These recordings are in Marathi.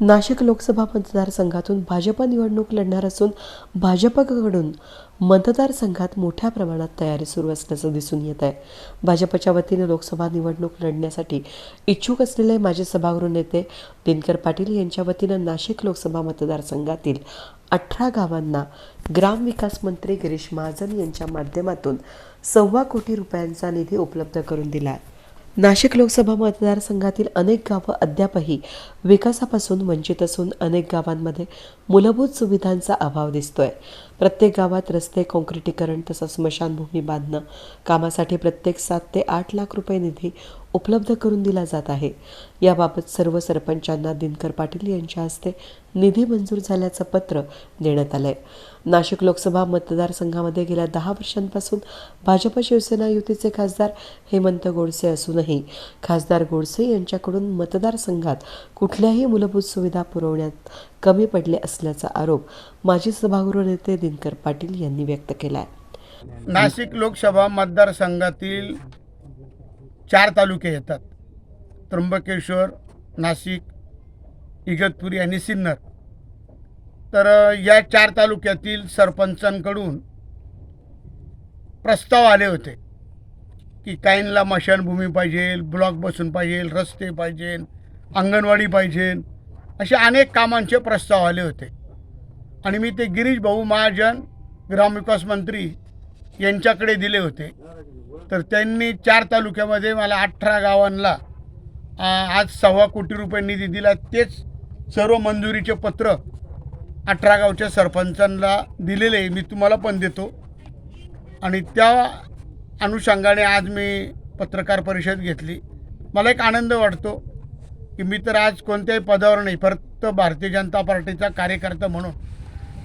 नाशिक लोकसभा मतदारसंघातून भाजप निवडणूक लढणार असून भाजपकडून मतदारसंघात मोठ्या प्रमाणात तयारी सुरू असल्याचं दिसून येत आहे. भाजपच्या वतीने लोकसभा निवडणूक लढण्यासाठी इच्छुक असलेले माजी सभागृह नेते दिनकर पाटील यांच्या वतीनं नाशिक लोकसभा मतदारसंघातील अठरा गावांना ग्रामविकास मंत्री गिरीश महाजन यांच्या माध्यमातून सव्वा कोटी रुपयांचा निधी उपलब्ध करून दिला आहे. नाशिक लोकसभा मतदारसंघातील अनेक गावं अद्यापही विकासापासून वंचित असून अनेक गावांमध्ये मूलभूत सुविधांचा अभाव दिसतोय. प्रत्येक गावात रस्ते काँक्रिटीकरण तसंच स्मशानभूमी बांधणं कामासाठी प्रत्येक सात ते आठ लाख रुपये निधी उपलब्ध करून दिला जात आहे. याबाबत सर्व सरपंचांना दिनकर पाटील यांच्या हस्ते निधी मंजूर झाल्याचं पत्र देण्यात आलंय. नाशिक लोकसभा मतदारसंघामध्ये गेल्या दहा वर्षांपासून भाजप शिवसेना युतीचे खासदार हेमंत गोडसे असूनही खासदार गोडसे यांच्याकडून मतदारसंघात कुठल्याही मूलभूत सुविधा पुरवण्यात कमी पडले असल्याचा आरोप माजी सभागृह नेते दिनकर पाटील यांनी व्यक्त केला आहे नाशिक लोकसभा मतदारसंघातील चार तालुके येतात. त्र्यंबकेश्वर नाशिक इगतपुरी आणि सिन्नर. तर या चार तालुक्यातील सरपंचांकडून प्रस्ताव आले होते की काहींना मशानभूमी पाहिजे ब्लॉक बसून पाहिजे रस्ते पाहिजे अंगणवाडी पाहिजे असे अनेक कामांचे प्रस्ताव आले होते. आणि मी ते गिरीश भाऊ महाजन ग्रामविकास मंत्री यांच्याकडे दिले होते. तर त्यांनी चार तालुक्यामध्ये मला अठरा गावांना आज सव्वा कोटी रुपये निधी दिला. तेच सर्व मंजुरीचे पत्र अठरा गावच्या सरपंचांना दिलेले आहे. मी तुम्हाला पण देतो. आणि त्या अनुषंगाने आज मी पत्रकार परिषद घेतली. मला एक आनंद वाटतो की मी तर आज कोणत्याही पदावर नाही फक्त भारतीय जनता पार्टीचा कार्यकर्ता म्हणून.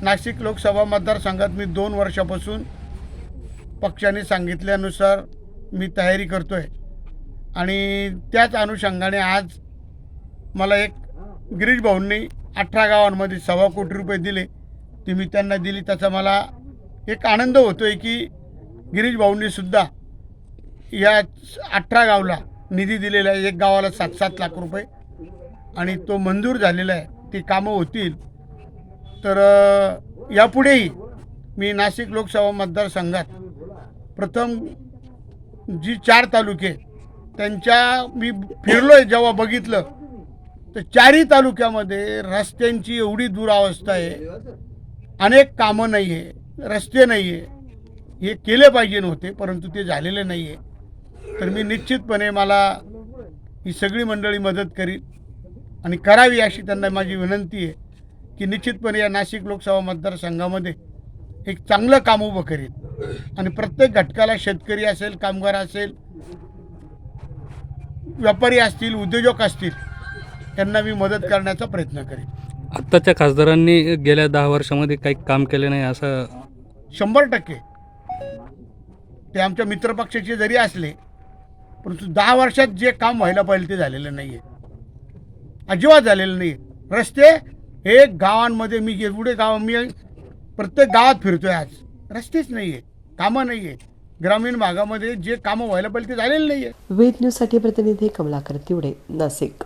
नाशिक लोकसभा मतदारसंघात मी दोन वर्षापासून पक्षाने सांगितल्यानुसार मी तयारी करतो आहे आणि त्याच अनुषंगाने आज मला एक गिरीश भाऊंनी अठरा गावांमध्ये सव्वा कोटी रुपये दिले. ती मी त्यांना दिली. त्याचा मला एक आनंद होतो आहे की गिरीश भाऊंनीसुद्धा या अठरा गावला निधी दिलेला आहे. एक गावाला सात सात लाख रुपये. आणि तो मंजूर झालेला आहे. ती कामं होतील. तर यापुढेही मी नाशिक लोकसभा मतदारसंघात प्रथम जी चार तालुके त्यांच्या मी फिरलो आहे जेव्हा बघितलं तर चारही तालुक्यामध्ये रस्त्यांची एवढी दुरावस्था आहे. अनेक कामं नाही आहे रस्ते नाही आहे हे केले पाहिजे नव्हते परंतु ते झालेले नाही आहे तर मी निश्चितपणे मला ही सगळी मंडळी मदत करील आणि करावी अशी त्यांना माझी विनंती आहे की निश्चितपणे या नाशिक लोकसभा मतदारसंघामध्ये एक चांगलं काम उभं करीत आणि प्रत्येक घटकाला शेतकरी असेल कामगार असेल व्यापारी असतील उद्योजक असतील त्यांना मी मदत करण्याचा प्रयत्न करेन. आत्ताच्या खासदारांनी गेल्या दहा वर्षामध्ये काही काम केले नाही असं शंभर टक्के. ते आमच्या मित्रपक्षाचे जरी असले परंतु दहा वर्षात जे काम व्हायला पाहिजे ते झालेलं नाही आहे अजिबात झालेलं नाही रस्ते हे गावांमध्ये मी एवढे गाव मी प्रत्येक गावात फिरतोय आज. रस्तेच नाही आहेत कामं नाही आहेत ग्रामीण भागामध्ये जे कामं व्हायला पाहिजे ते झालेलं नाही आहे वेद न्यूजसाठी प्रतिनिधी कमलाकर तिवडे नाशिक